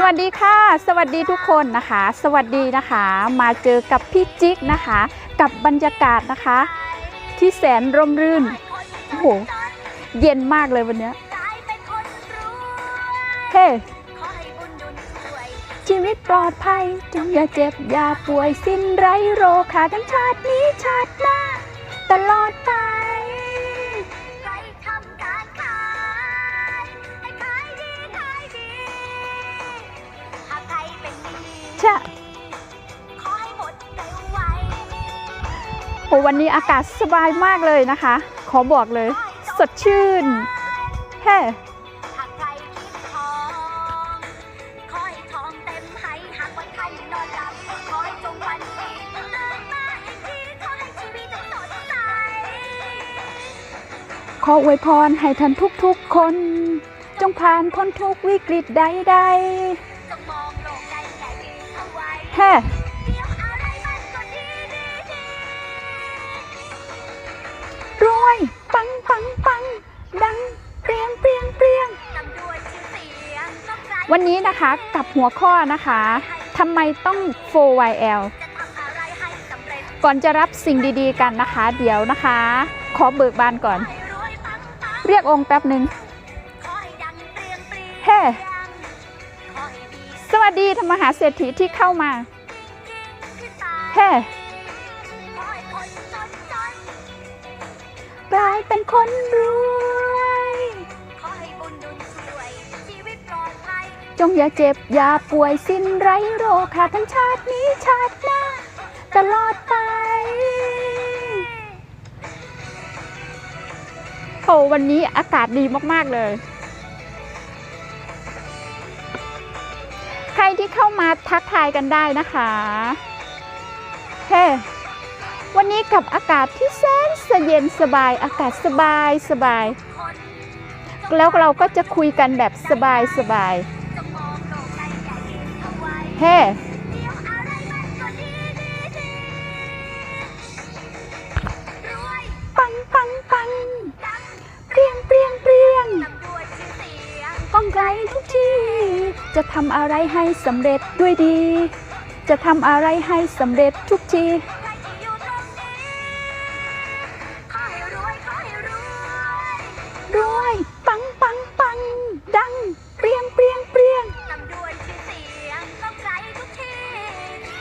สวัสดีค่ะ สวัสดีทุกคนนะคะ สวัสดีนะคะ มาเจอกับพี่จิ๊กนะคะ กับบรรยากาศนะคะ ที่แสนร่มรื่นโอ้โหเย็นมากเลยวันเนี้ยเฮ้ชีวิตปลอดภัยจงอย่าเจ็บอย่าป่วยสิ้นไรโรคาทั้งชาตินี้ชาติหน้าตลอดไป โอ้วันนี้อากาศสบายมากเลยนะคะ ขอบอกเลย สดชื่นแฮ่ขออวยพรให้ท่านทุกๆคน จงผ่านพ้นทุกวิกฤตใดๆแฮ่ ปังปังปังดังเปรียงเปรียงเปรียงนำด้วยชื่อเสียงก็ไกลวันนี้นะคะกับหัวข้อนะคะทำไมต้อง 4YL จะทำอะไรให้สำเร็จก่อนจะรับสิ่งดีๆกันนะคะ เดี๋ยวนะคะ ขอเบิกบานก่อนให้รวยปังปังเรียกองค์แป๊บหนึ่งขอให้ดังเปรียงเปรียงเฮ้ขอให้มีสวัสดีธรรมหาเศรษฐีที่เข้ามาขึ้นตาเฮ้ กลายเป็นคนรวย ขอให้บุญดุลช่วย ชีวิตปลอดภัย จงอย่าเจ็บอย่าป่วยสิ้นไรโรคค่ะทั้งชาตินี้ชาติหน้า ตลอดไป โหวันนี้อากาศดีมาก ๆ เลย ใครที่เข้ามาทักทายกันได้นะคะ เฮ้ วันนี้กับอากาศที่แสนสเย็นสบาย อากาศสบายสบาย แล้วเราก็จะคุยกันแบบสบายสบายเฮ้ปังปังปังเปรียงเปรียงเปรียงป้องไกลทุกที่ จะทำอะไรให้สำเร็จด้วยดี จะทำอะไรให้สำเร็จทุกที ดัง เปรียงเปรียงเปรียง ลำดวนชื่อเสียงต้องไกลทุกที่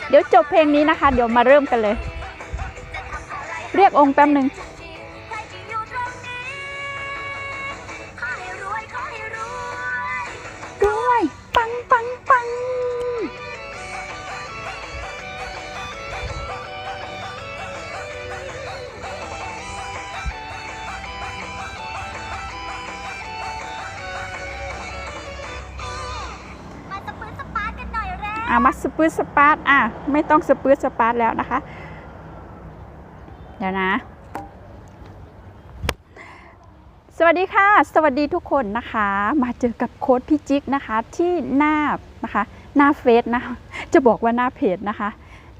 เดี๋ยวจบเพลงนี้นะคะ เดี๋ยวมาเริ่มกันเลย เรียกองค์แป๊บหนึ่ง อะมาสปืดสปาร์ตอะไม่ต้องสปืดสปาร์ตแล้วนะคะ เดี๋ยวนะ สวัสดีค่ะ สวัสดีทุกคนนะคะ มาเจอกับโค้ดพี่จิ๊กนะคะ ที่หน้านะคะหน้าเฟซนะ จะบอกว่าหน้าเพจนะคะ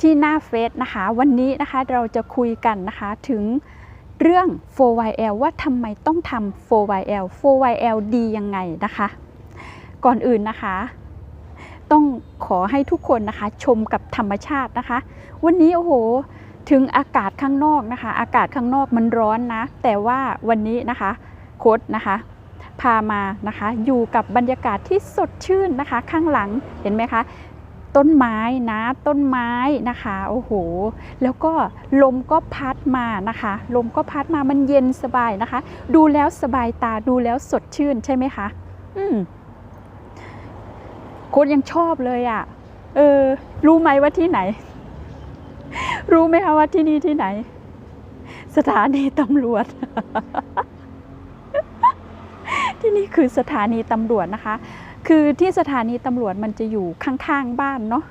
ที่หน้าเฟซนะคะ วันนี้นะคะเราจะคุยกันนะคะถึงเรื่อง 4YL ว่าทำไมต้องทำ 4YL 4YL ดียังไงนะคะ ก่อนอื่นนะคะ ต้องขอให้ทุกคนนะคะชมกับธรรมชาตินะคะ วันนี้โอ้โหถึงอากาศข้างนอกนะคะ อากาศข้างนอกมันร้อนนะ แต่ว่าวันนี้นะคะโค้ดนะคะ พามานะคะอยู่กับบรรยากาศที่สดชื่นนะคะ ข้างหลังเห็นไหมคะ ต้นไม้นะต้นไม้นะคะโอ้โห แล้วก็ลมก็พัดมานะคะ ลมก็พัดมามันเย็นสบายนะคะ ดูแล้วสบายตาดูแล้วสดชื่นใช่ไหมคะ อืม ค้ดยังชอบเลยอะ่ะ เออ รู้ไหมว่าที่ไหน รู้ไหมคะว่าที่นี่ที่ไหน สถานีตำรวจ ที่นี่คือสถานีตำรวจนะคะ คือที่สถานีตำรวจมันจะอยู่ข้างๆบ้านเนาะ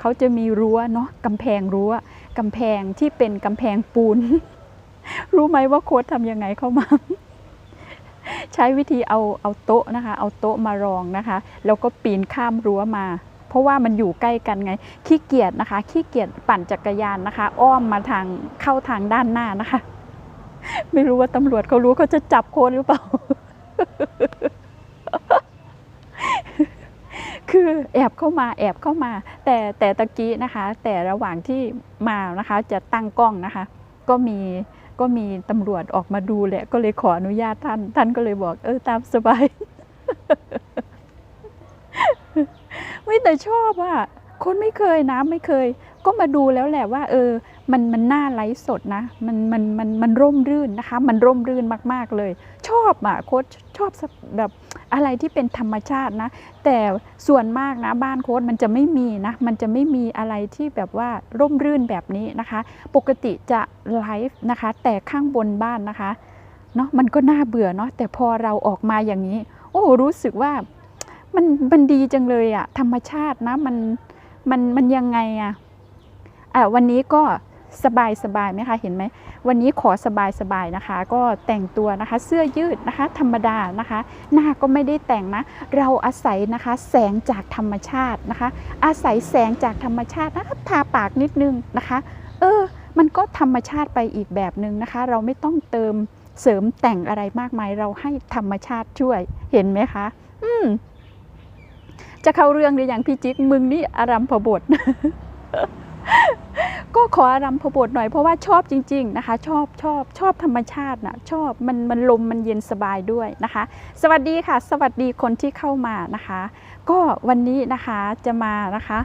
เขาจะมีรั้วเนาะกำแพงรั้วกำแพงที่เป็นกำแพงปูน รู้ไหมว่าโค้ดทำยังไงเข้ามา ใช้วิธีเอาเอาโต๊ะนะคะ เอาโต๊ะมารองนะคะ แล้วก็ปีนข้ามรั้วมา เพราะว่ามันอยู่ใกล้กันไง ขี้เกียจนะคะ ขี้เกียจปั่นจักรยานนะคะ อ้อมมาทางเข้าทางด้านหน้านะคะ ไม่รู้ว่าตำรวจเขารู้เขาจะจับโคนหรือเปล่า คือแอบเข้ามาแอบเข้ามา แต่แต่ตะกี้นะคะ แต่ระหว่างที่มานะคะ จะตั้งกล้องนะคะ ก็มี ก็มีตำรวจออกมาดูแหละ ก็เลยขออนุญาตท่าน ท่านก็เลยบอก เออตามสบาย ไม่แต่ชอบอะ คนไม่เคยนะไม่เคย ก็มาดูแล้วแหละว่า เออ มันมันน่าไลฟ์สดนะ มันมันมันมันร่มรื่นนะคะ มันร่มรื่นมาก ๆเลย ชอบอะโค้ชชอบแบบอะไรที่เป็นธรรมชาตินะ แต่ส่วนมากนะบ้านโค้ดมันจะไม่มีนะ มันจะไม่มีอะไรที่แบบว่าร่มรื่นแบบนี้นะคะ ปกติจะไลฟ์นะคะ แต่ข้างบนบ้านนะคะเนาะมันก็น่าเบื่อเนาะแต่พอเราออกมาอย่างนี้ โอ้รู้สึกว่ามันมันดีจังเลยอะธรรมชาตินะมัน มันมันยังไงอะอะวันนี้ก็สบายสบายไหมคะเห็นไหมวันนี้ขอสบายสบายนะคะ ก็แต่งตัวนะคะ เสื้อยืดนะคะ ธรรมดานะคะ หน้าก็ไม่ได้แต่งนะ เราอาศัยนะคะ แสงจากธรรมชาตินะคะ อาศัยแสงจากธรรมชาตินะคะทาปากนิดนึงนะคะ เออ มันก็ธรรมชาติไปอีกแบบหนึ่งนะคะ เราไม่ต้องเติมเสริมแต่งอะไรมากมาย เราให้ธรรมชาติช่วยเห็นไหมคะ อืม จะเข้าเรื่องหรือยังพี่จิ๊กมึงนี่อารัมพบท ก็ขออารัมพบทหน่อยเพราะว่าชอบจริง ๆนะคะ ชอบชอบชอบธรรมชาตินะชอบมันมันลมมันเย็นสบายด้วยนะคะ สวัสดีค่ะ สวัสดีคนที่เข้ามานะคะ ก็วันนี้นะคะจะมานะคะ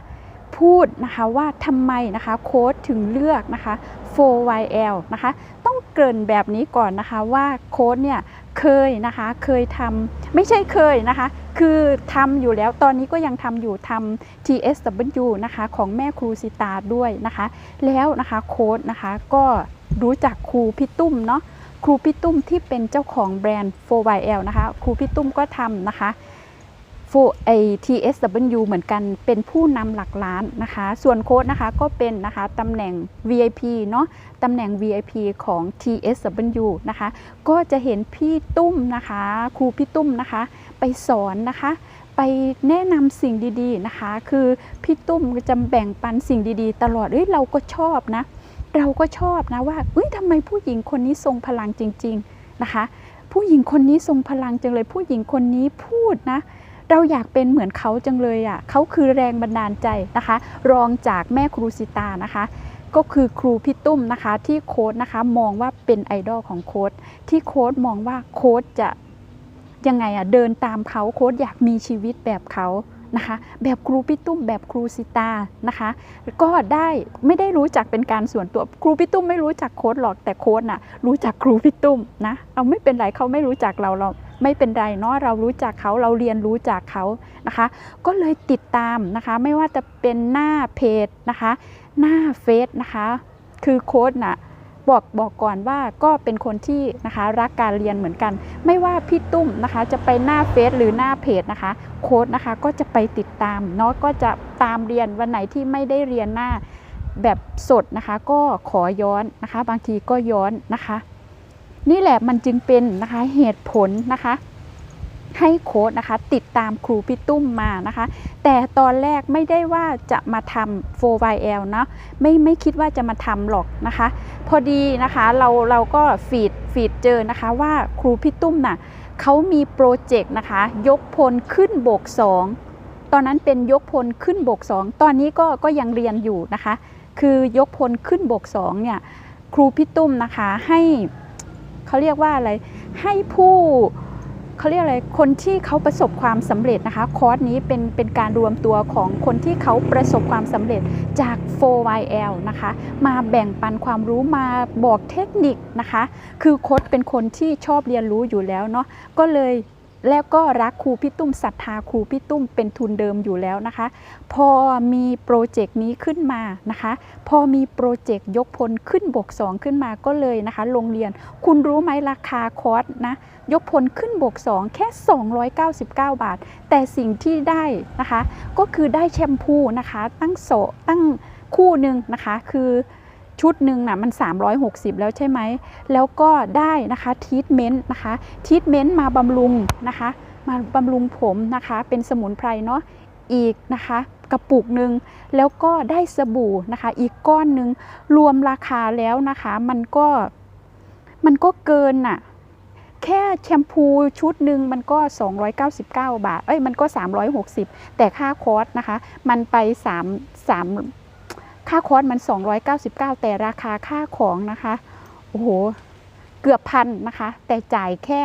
พูดนะคะว่าทำไมนะคะโค้ดถึงเลือกนะคะ 4YL นะคะ ต้องเกริ่นแบบนี้ก่อนนะคะว่าโค้ดเนี่ยเคยนะคะเคยทำไม่ใช่เคยนะคะ คือทำอยู่แล้วตอนนี้ก็ยังทำอยู่ทำ TSW นะคะของแม่ครูสิตาด้วยนะคะ แล้วนะคะโค้ดนะคะก็รู้จักครูพี่ตุ้มเนาะครูพี่ตุ้มที่เป็นเจ้าของแบรนด์ 4YL นะคะครูพี่ตุ้มก็ทำนะคะโฟไอ TSW เหมือนกันเป็นผู้นำหลักล้านนะคะ ส่วนโค้ดนะคะก็เป็นนะคะตำแหน่ง VIP เนาะตำแหน่ง VIP ของ TSW นะคะ ก็จะเห็นพี่ตุ้มนะคะ ครูพี่ตุ้มนะคะ ไปสอนนะคะ ไปแนะนำสิ่งดีๆนะคะ คือพี่ตุ้มจะแบ่งปันสิ่งดีๆ ตลอดเอ้ยเราก็ชอบนะ เราก็ชอบนะว่าเอ้ยทำไมผู้หญิงคนนี้ทรงพลังจริง ๆนะคะ ผู้หญิงคนนี้ทรงพลังจังเลย ผู้หญิงคนนี้พูดนะเราอยากเป็นเหมือนเขาจังเลยอะ เขาคือแรงบันดาลใจนะคะ รองจากแม่ครูสิตานะคะ ก็คือครูพี่ตุ้มนะคะที่โค้ดนะคะมองว่าเป็นไอดอลของโค้ดที่โค้ดมองว่าโค้ดจะ ยังไงอะเดินตามเขาโค้ดอยากมีชีวิตแบบเขานะคะแบบครูพี่ตุ้มแบบครูสิตานะคะก็ได้ไม่ได้รู้จักเป็นการส่วนตัวครูพี่ตุ้มไม่รู้จักโค้ดหรอกแต่โค้ดน่ะรู้จักครูพี่ตุ้มนะเอาไม่เป็นไรเขาไม่รู้จักเราเราไม่เป็นไรเนาะเรารู้จักเขาเราเรียนรู้จากเขานะคะ ก็เลยติดตามนะคะไม่ว่าจะเป็นหน้าเพจนะคะ หน้าเฟซนะคะ คือโค้ดน่ะ บอกบอกก่อนว่าก็เป็นคนที่นะคะรักการเรียนเหมือนกัน ไม่ว่าพี่ตุ้มนะคะจะไปหน้าเฟซหรือหน้าเพจนะคะ โค้ดนะคะก็จะไปติดตามเนาะก็จะตามเรียนวันไหนที่ไม่ได้เรียนหน้าแบบสดนะคะก็ขอย้อนนะคะ บางทีก็ย้อนนะคะ นี่แหละมันจึงเป็นนะคะเหตุผลนะคะ ให้โค้ดนะคะ ติดตามครูพี่ตุ้มมานะคะ แต่ตอนแรกไม่ได้ว่าจะมาทำ 4YL เนะไม่ไม่คิดว่าจะมาทำหรอกนะคะ พอดีนะคะเราเราก็ฟีดฟีดเจอนะคะว่าครูพี่ตุ้มน่ะเขามีโปรเจกต์นะคะ ยกพลขึ้นบก 2 ตอนนั้นเป็นยกพลขึ้นบก 2 ตอนนี้ก็ก็ยังเรียนอยู่นะคะ คือยกพลขึ้นบก 2 เนี่ยครูพี่ตุ้มนะคะให้เขาเรียกว่าอะไรให้ผู้ เขาเรียกอะไร คนที่เขาประสบความสำเร็จนะคะ คอร์สนี้เป็นเป็นการรวมตัวของคนที่เขาประสบความสำเร็จจาก 4YL นะคะ มาแบ่งปันความรู้มาบอกเทคนิคนะคะ คือโค้ดเป็นคนที่ชอบเรียนรู้อยู่แล้วเนาะ ก็เลย แล้วก็รักครูพี่ตุ้มศรัทธาครูพี่ตุ้มเป็นทุนเดิมอยู่แล้วนะคะ พอมีโปรเจกต์นี้ขึ้นมานะคะ พอมีโปรเจกต์ยกพลขึ้นบก2 ขึ้นมาก็เลยนะคะโรงเรียน คุณรู้ไหมราคาคอร์สนะยกพลขึ้นบก2 แค่ 299 บาท แต่สิ่งที่ได้นะคะ ก็คือได้แชมพูนะคะ ตั้งโสตั้งคู่หนึ่งนะคะคือ ชุดหนึ่งนะ่ะมัน 360 แล้วใช่ไหม แล้วก็ได้นะคะทีทเมนต์นะคะทีทเมนต์มาบำรุงนะคะ มาบำรุงผมนะคะ เป็นสมุนไพรเนาะอีกนะคะกระปุกหนึ่งแล้วก็ได้สบู่นะคะ อีกก้อนหนึ่งรวมราคาแล้วนะคะ มันก็มันก็เกินน่ะแค่แชมพูชุดหนึ่งมันก็ 299 บาท เอ้ยมันก็ 360 แต่ค่าคอร์สนะคะ มันไป3 3 ค่าคอร์สมัน 299 แต่ราคาค่าของนะคะ โอ้โห เกือบพันนะคะ แต่จ่ายแค่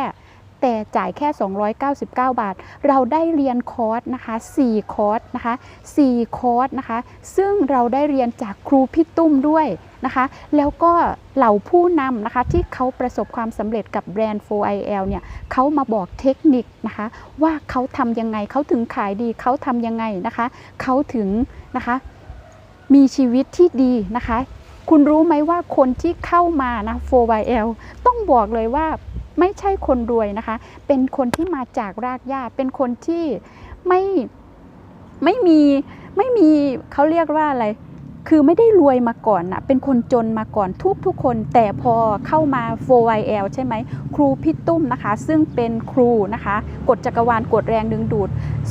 แต่จ่ายแค่ 299 บาท เราได้เรียนคอร์สนะคะ4คอร์สนะคะ4คอร์สนะคะ ซึ่งเราได้เรียนจากครูพี่ตุ้มด้วยนะคะ แล้วก็เหล่าผู้นำนะคะที่เขาประสบความสำเร็จกับแบรนด์ 4IL เนี่ยเขามาบอกเทคนิคนะคะ ว่าเขาทำยังไงเขาถึงขายดีเขาทำยังไงนะคะ เขาถึงนะคะ มีชีวิตที่ดีนะคะ คุณรู้ไหมว่าคนที่เข้ามานะ 4YL ต้องบอกเลยว่าไม่ใช่คนรวยนะคะ เป็นคนที่มาจากรากหญ้า เป็นคนที่ไม่ไม่มีไม่มีเขาเรียกว่าอะไร คือไม่ได้รวยมาก่อนนะเป็นคนจนมาก่อนทุกทุกคน แต่พอเข้ามา 4YL ใช่ไหมครูพี่ตุ้มนะคะ ซึ่งเป็นครูนะคะกฎจักรวาลกฎแรงดึงดูด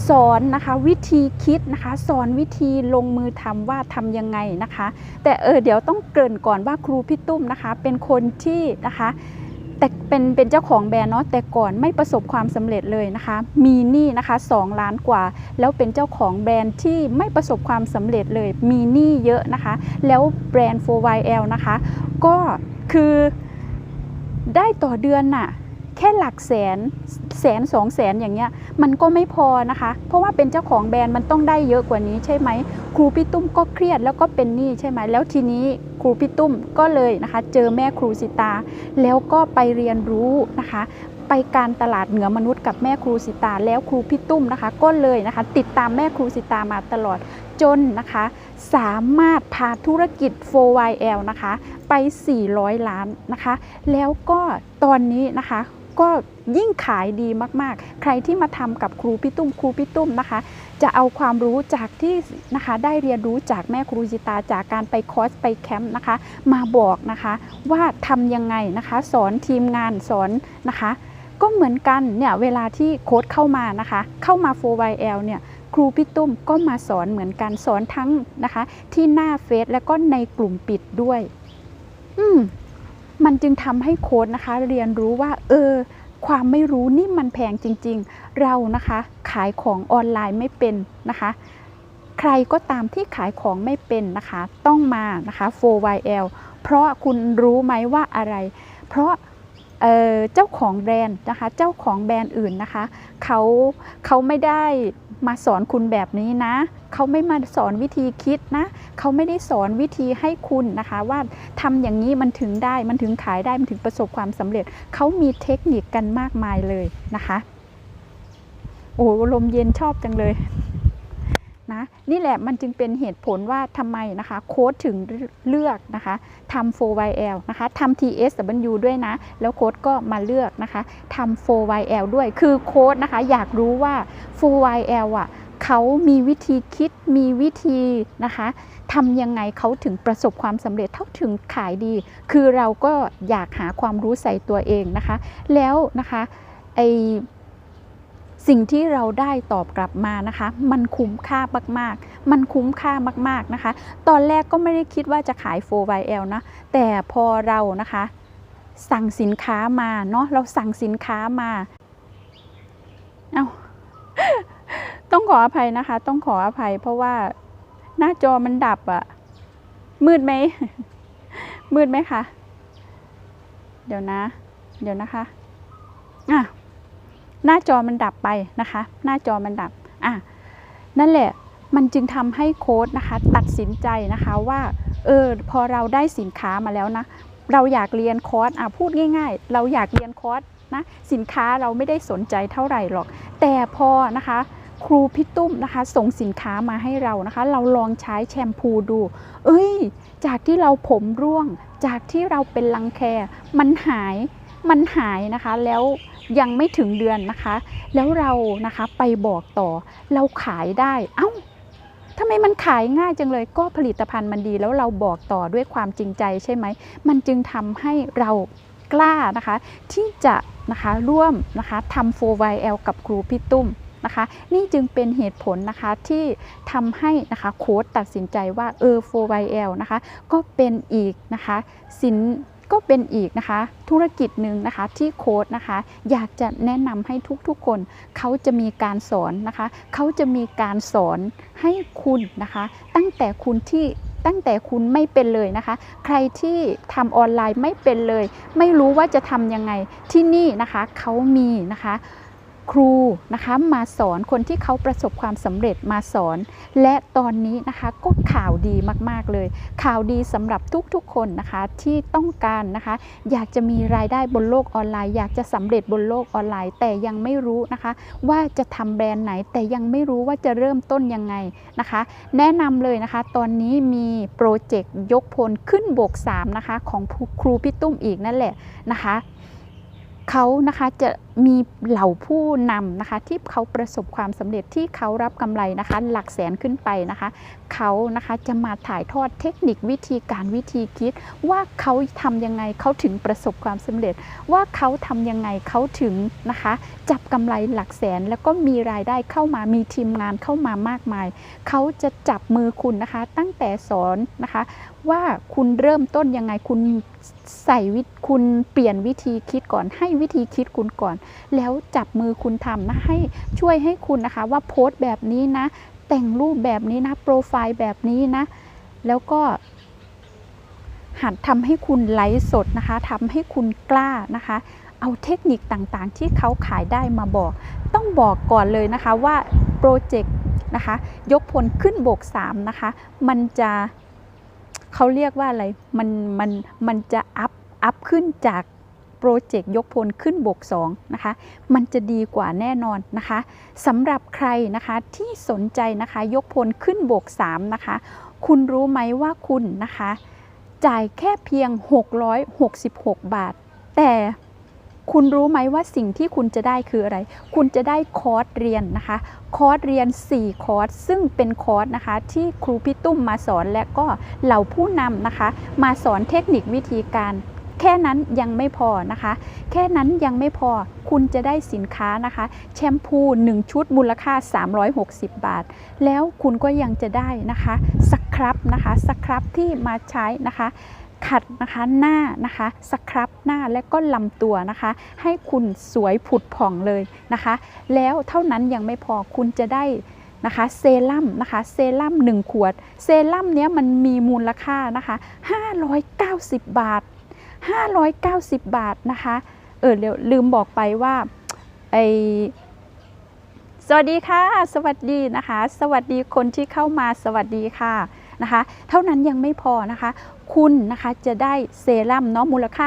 สอนนะคะวิธีคิดนะคะ สอนวิธีลงมือทำว่าทำยังไงนะคะ แต่เออเดี๋ยวต้องเกริ่นก่อนว่าครูพี่ตุ้มนะคะ เป็นคนที่นะคะ แต่เป็นเป็นเจ้าของแบรนด์เนาะแต่ก่อนไม่ประสบความสำเร็จเลยนะคะ มีหนี้นะคะ 2 ล้านกว่า แล้วเป็นเจ้าของแบรนด์ที่ไม่ประสบความสำเร็จเลย มีหนี้เยอะนะคะ แล้วแบรนด์ 4YL นะคะ ก็คือได้ต่อเดือนน่ะ แค่หลักแสนแสนสองแสนอย่างเงี้ยมันก็ไม่พอนะคะ เพราะว่าเป็นเจ้าของแบรนด์มันต้องได้เยอะกว่านี้ใช่ไหมครูพี่ตุ้มก็เครียดแล้วก็เป็นหนี้ใช่ไหมแล้วทีนี้ครูพี่ตุ้มก็เลยนะคะเจอแม่ครูสิตา แล้วก็ไปเรียนรู้นะคะไปการตลาดเหนือมนุษย์กับแม่ครูสิตาแล้วครูพี่ตุ้มนะคะก็เลยนะคะ ติดตามแม่ครูสิตามาตลอดจนนะคะ สามารถพาธุรกิจ 4YL นะคะ ไป 400 ล้านนะคะ แล้วก็ตอนนี้นะคะ ก็ยิ่งขายดีมากๆ ใครที่มาทำกับครูพี่ตุ้มครูพี่ตุ้มนะคะ จะเอาความรู้จากที่นะคะได้เรียนรู้จากแม่ครูจิตาจากการไปคอร์สไปแคมป์นะคะ มาบอกนะคะว่าทำยังไงนะคะ สอนทีมงานสอนนะคะ ก็เหมือนกันเนี่ยเวลาที่โค้ดเข้ามานะคะ เข้ามา 4YL เนี่ยครูพี่ตุ้มก็มาสอนเหมือนกันสอนทั้งนะคะ ที่หน้าเฟซแล้วก็ในกลุ่มปิดด้วย อืม มันจึงทำให้โค้ดนะคะ เรียนรู้ว่า เออ ความไม่รู้นี่มันแพงจริง ๆ เรานะคะ ขายของออนไลน์ไม่เป็นนะคะ ใครก็ตามที่ขายของไม่เป็นนะคะ ต้องมานะคะ 4YL เพราะคุณรู้ไหมว่าอะไร เพราะเออเจ้าของแบรนด์นะคะ เจ้าของแบรนด์อื่นนะคะ เขาเขาไม่ได้ มาสอนคุณแบบนี้นะ เขาไม่มาสอนวิธีคิดนะ เขาไม่ได้สอนวิธีให้คุณนะคะ ว่าทำอย่างนี้มันถึงได้มันถึงขายได้มันถึงประสบความสำเร็จ เขามีเทคนิคกันมากมายเลยนะคะ โอ้ลมเย็นชอบจังเลย นะนี่แหละมันจึงเป็นเหตุผลว่าทำไมนะคะโค้ดถึงเลือกนะคะทำ 4YL นะคะทำ TSW ด้วยนะ แล้วโค้ดก็มาเลือกนะคะทำ 4YL ด้วยคือโค้ดนะคะอยากรู้ว่า 4YL อะเขามีวิธีคิดมีวิธีนะคะทำยังไงเขาถึงประสบความสำเร็จเขาถึงขายดี คือเราก็อยากหาความรู้ใส่ตัวเองนะคะ แล้วนะคะไอ สิ่งที่เราได้ตอบกลับมานะคะ มันคุ้มค่ามากๆ มันคุ้มค่ามากๆนะคะ ตอนแรกก็ไม่ได้คิดว่าจะขาย 4YL นะ แต่พอเรานะคะ สั่งสินค้ามาเนาะ เราสั่งสินค้ามา เอาต้องขออภัยนะคะ ต้องขออภัยเพราะว่าหน้าจอมันดับอะมืดไหม มืดไหมคะ เดี๋ยวนะ เดี๋ยวนะคะ อะ หน้าจอมันดับไปนะคะ หน้าจอมันดับอะนั่นแหละมันจึงทำให้โค้ดนะคะ ตัดสินใจนะคะว่าเออพอเราได้สินค้ามาแล้วนะ เราอยากเรียนคอร์สอะพูดง่าย ๆ เราอยากเรียนคอร์สนะสินค้าเราไม่ได้สนใจเท่าไหร่หรอก แต่พอนะคะครูพี่ตุ้มนะคะ ส่งสินค้ามาให้เรานะคะ เราลองใช้แชมพูดู เอ้ย จากที่เราผมร่วง จากที่เราเป็นรังแค มันหาย มันหายนะคะแล้วยังไม่ถึงเดือนนะคะ แล้วเรานะคะไปบอกต่อเราขายได้เอ้าทำไมมันขายง่ายจังเลยก็ผลิตภัณฑ์มันดี แล้วเราบอกต่อด้วยความจริงใจใช่ไหม มันจึงทำให้เรากล้านะคะ ที่จะนะคะร่วมนะคะทำ 4YL กับครูพี่ตุ้มนะคะ นี่จึงเป็นเหตุผลนะคะที่ทำให้นะคะโค้ดตัดสินใจว่าเออ 4YL นะคะก็เป็นอีกนะคะสิน ก็เป็นอีกนะคะ ธุรกิจหนึ่งนะคะที่โค้ดนะคะ อยากจะแนะนำให้ทุกๆคนเขาจะมีการสอนนะคะ เขาจะมีการสอนให้คุณนะคะ ตั้งแต่คุณที่ตั้งแต่คุณไม่เป็นเลยนะคะ ใครที่ทำออนไลน์ไม่เป็นเลย ไม่รู้ว่าจะทำยังไงที่นี่นะคะเขามีนะคะ ครูนะคะมาสอนคนที่เขาประสบความสำเร็จมาสอน และตอนนี้นะคะก็ข่าวดีมากๆเลย ข่าวดีสำหรับทุกๆคนนะคะที่ต้องการนะคะ อยากจะมีรายได้บนโลกออนไลน์ อยากจะสำเร็จบนโลกออนไลน์ แต่ยังไม่รู้นะคะ ว่าจะทำแบรนด์ไหน แต่ยังไม่รู้ว่าจะเริ่มต้นยังไงนะคะ แนะนำเลยนะคะ ตอนนี้มีโปรเจกต์ยกพลขึ้นบก3นะคะของครูพี่ตุ้มอีกนั่นแหละนะคะ เขานะคะจะมีเหล่าผู้นำนะคะที่เขาประสบความสำเร็จที่เขารับกำไรนะคะ หลักแสนขึ้นไปนะคะเขานะคะจะมาถ่ายทอดเทคนิควิธีการวิธีคิด ว่าเขาทำยังไงเขาถึงประสบความสำเร็จ ว่าเขาทำยังไงเขาถึงนะคะ จับกำไรหลักแสนแล้วก็มีรายได้เข้ามามีทีมงานเข้ามามากมาย เขาจะจับมือคุณนะคะ ตั้งแต่สอนนะคะว่าคุณเริ่มต้นยังไงคุณใส่วิคุณเปลี่ยนวิธีคิดก่อน ให้วิธีคิดคุณก่อน แล้วจับมือคุณทำนะให้ช่วยให้คุณนะคะว่าโพสต์แบบนี้นะ แต่งรูปแบบนี้นะ โปรไฟล์แบบนี้นะ แล้วก็หัดทำให้คุณไลฟ์สดนะคะทำให้คุณกล้านะคะ เอาเทคนิคต่างๆ ที่เขาขายได้มาบอก ต้องบอกก่อนเลยนะคะว่าโปรเจกต์นะคะ ยกพลขึ้นบก 3 นะคะ มันจะ เขาเรียกว่าอะไร มันมันมันจะอัพอัพขึ้นจากโปรเจกต์ยกพลขึ้นบก2นะคะ มันจะดีกว่าแน่นอนนะคะสำหรับใครนะคะที่สนใจนะคะยกพลขึ้นบก3นะคะ คุณรู้ไหมว่าคุณนะคะ จ่ายแค่เพียง 666 บาท แต่ คุณรู้ไหมว่าสิ่งที่คุณจะได้คืออะไร คุณจะได้คอร์สเรียนนะคะ คอร์สเรียน 4 คอร์ส ซึ่งเป็นคอร์สนะคะ ที่ครูพี่ตุ้มมาสอนและก็เหล่าผู้นำนะคะ มาสอนเทคนิควิธีการ แค่นั้นยังไม่พอนะคะ แค่นั้นยังไม่พอ คุณจะได้สินค้านะคะ แชมพู 1 ชุดมูลค่า 360 บาท แล้วคุณก็ยังจะได้นะคะ สครับนะคะ สครับที่มาใช้นะคะ ขัดนะคะหน้านะคะสครับหน้าและก็ลำตัวนะคะ ให้คุณสวยผุดผ่องเลยนะคะ แล้วเท่านั้นยังไม่พอคุณจะได้นะคะเซรั่มนะคะเซรั่ม1 ขวด เซรั่มเนี้ยมันมีมูลค่านะคะ 590 บาท 590 บาทนะคะเออเลืมบอกไปว่าไอสวัสดีค่ะ สวัสดีนะคะ สวัสดีคนที่เข้ามาสวัสดีค่ะนะคะ เท่านั้นยังไม่พอนะคะ คุณนะคะจะได้เซรั่มเนาะมูลค่า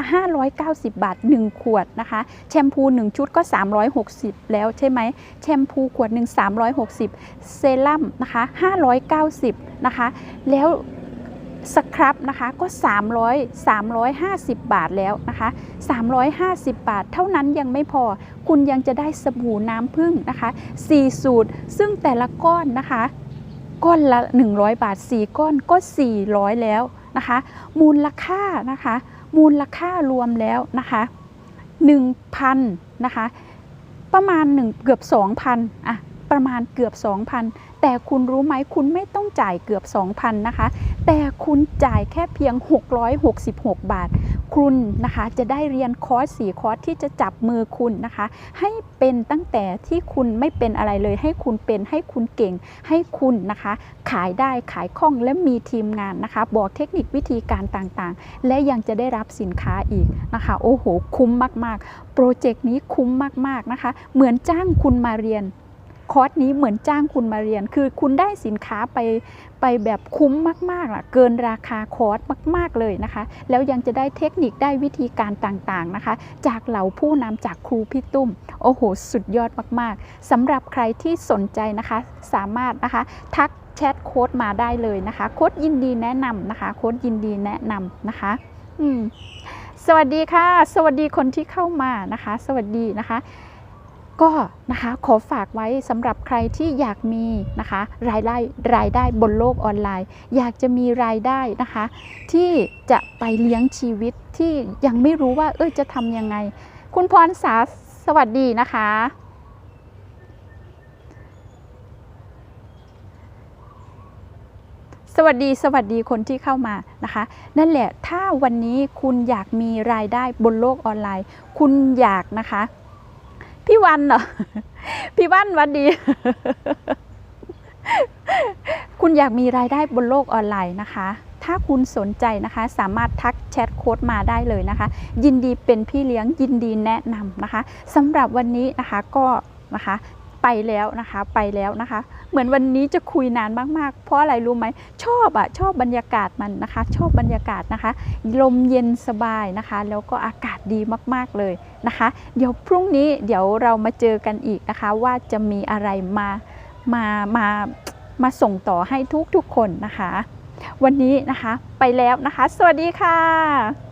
590 บาท 1 ขวดนะคะ แชมพู 1 ชุดก็ 360 แล้วใช่ไหมแชมพูขวดหนึ่ง360 เซรั่มนะคะ 590 นะคะ แล้วสครับนะคะก็ 300 350 บาทแล้วนะคะ 350 บาท เท่านั้นยังไม่พอ คุณยังจะได้สบู่น้ำผึ้งนะคะ 4 สูตร ซึ่งแต่ละก้อนนะคะ ก้อนละ 100 บาท 4 ก้อนก็ 400 แล้ว นะคะ มูลค่านะคะ มูลค่ารวมแล้วนะคะ1,000นะคะ ประมาณ 1 เกือบ 2,000อะประมาณเกือบ 2,000 แต่คุณรู้ไหมคุณไม่ต้องจ่ายเกือบ 2,000 นะคะ แต่คุณจ่ายแค่เพียง 666 บาท คุณนะคะจะได้เรียนคอร์ส4คอร์สที่จะจับมือคุณนะคะ ให้เป็นตั้งแต่ที่คุณไม่เป็นอะไรเลย ให้คุณเป็นให้คุณเก่ง ให้คุณนะคะ ขายได้ขายคล่องและมีทีมงานนะคะ บอกเทคนิควิธีการต่างๆ และยังจะได้รับสินค้าอีกนะคะ โอ้โห คุ้มมากๆ โปรเจกต์นี้คุ้มมากๆนะคะ เหมือนจ้างคุณมาเรียน คอร์สนี้เหมือนจ้างคุณมาเรียน คือคุณได้สินค้าไปไปแบบคุ้มมากๆล่ะ เกินราคาคอร์สมาก ๆ เลยนะคะ แล้วยังจะได้เทคนิคได้วิธีการต่างๆนะคะ จากเหล่าผู้นำจากครูพี่ตุ้ม โอ้โห สุดยอดมากๆสำหรับใครที่สนใจนะคะ สามารถนะคะทักแชทโค้ดมาได้เลยนะคะ โค้ดยินดีแนะนำนะคะ โค้ดยินดีแนะนำนะคะสวัสดีค่ะ สวัสดีคนที่เข้ามานะคะ สวัสดีนะคะ ก็นะคะขอฝากไว้สำหรับใครที่อยากมีนะคะรายได้รายได้บนโลกออนไลน์ อยากจะมีรายได้นะคะ ที่จะไปเลี้ยงชีวิตที่ยังไม่รู้ว่าเอ้ยจะทำยังไง คุณพรสาสวัสดีนะคะสสวัสดีสวัสดีคนที่เข้ามานะคะ นั่นแหละถ้าวันนี้คุณอยากมีรายได้บนโลกออนไลน์ คุณอยากนะคะ พี่วันเหรอพี่วันวันดี คุณอยากมีรายได้บนโลกออนไลน์นะคะ ถ้าคุณสนใจนะคะ สามารถทักแชทโค้ดมาได้เลยนะคะ ยินดีเป็นพี่เลี้ยงยินดีแนะนำนะคะสำหรับวันนี้นะคะก็นะคะ ไปแล้วนะคะไปแล้วนะคะ เหมือนวันนี้จะคุยนานมากๆ เพราะอะไรรู้ไหมชอบอะชอบบรรยากาศมันนะคะ ชอบบรรยากาศนะคะ ลมเย็นสบายนะคะ แล้วก็อากาศดีมากๆเลยนะคะ เดี๋ยวพรุ่งนี้เดี๋ยวเรามาเจอกันอีกนะคะ ว่าจะมีอะไรมามามามาส่งต่อให้ทุกๆคนนะคะ วันนี้นะคะไปแล้วนะคะ สวัสดีค่ะ